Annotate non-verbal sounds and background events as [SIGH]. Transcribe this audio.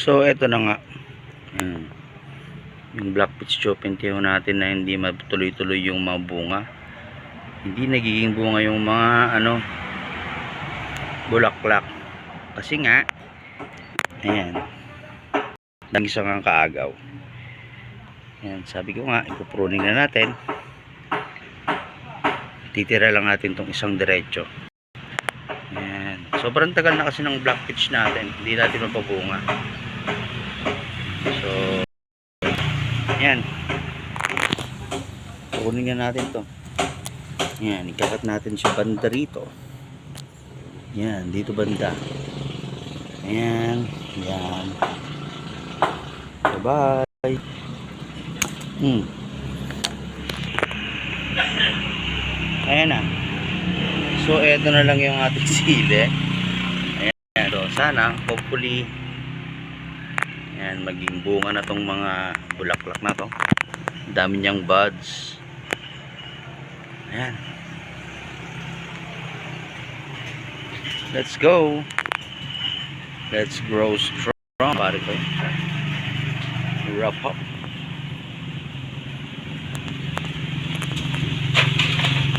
So, eto na nga. Ayan. Yung black pitch chopintiho natin na hindi matuloy-tuloy yung mga bunga. Hindi nagiging bunga yung mga ano bulaklak. Kasi nga ayan. Dami sa nga kaagaw. Ayan, sabi ko nga, ipupruning na natin. Titira lang natin tong isang diretso. Ayan. Sobrang tagal na kasi ng black pitch natin. Hindi natin mapabunga. So, yan. Kukunin na natin to. Yan, ikakat natin siya banda rito. Yan, dito banda. Ayan, yan. Bye-bye. Hmm. Ayan na. So, eto na lang yung ating [LAUGHS] sili. Ayan, so, sana, hopefully, Ayan, maging bunga na tong mga bulaklak na to. Dami niyang buds. Ayan. Let's go. Let's grow strong. Pare. Wrap up.